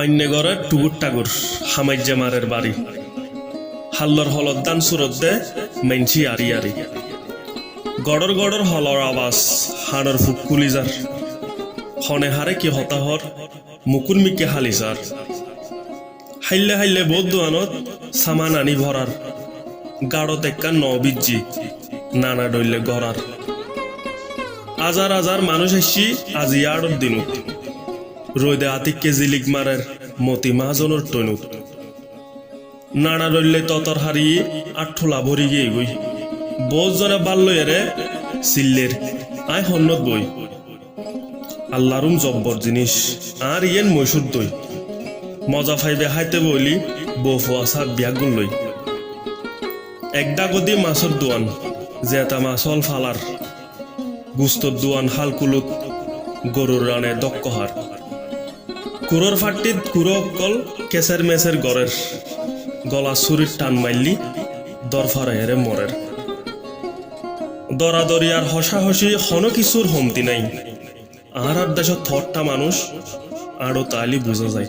বান্যগড়ের টুগুর টাগুর হামাইজা মারের বাড়ি। হাল্লর হলত দান সুরত দে মেনছি আরি আরি। গড়র গড়র হলর আবাস হাড়র ফুক কুলিজার। হনে হারে কি হতাহর মুকুর মিকে হালিজার। হাইলে হাইলে বৌদ্ধ আনত সামান আনি ভরার। গাঢ়ত এক্কা নবিজ্জি নানা ডইলে গড়ার। হাজার হাজার মানুষ এসছি আজি আড়র দিনুত। রোদে আতি কেজি লিগ মারের মতি মাহাজনের টনুত নানা রইলে ততর হারি আঠোলা ভরি গিয়ে গই। বোঝ জনে বাল্ল এরে সিল্লের আয় হন্নত বই। আল্লাহরুম জব্বর জিনিস, আর ইয়েন মৈশুর দই। মজা ফাইবে হাইতে বইলি বউ ফুয়াশা বিয়াগুল লই। একদা গদি মাছর দোয়ান জেতা মাছল ফালার গুস্তর দোয়ান হালকুলুত গরুর রানে দক্কহার কুরোর ফাটটি কুরো কল কেসের মেসের গড়ের গলা সুরির টান মাইলি দরফারে হেরে মরের দরাদরিয়ার হসা হসি হন কিছুর হমতি নাই। আর আর দেশ থরটা মানুষ আরও তালি বুঝা যায়।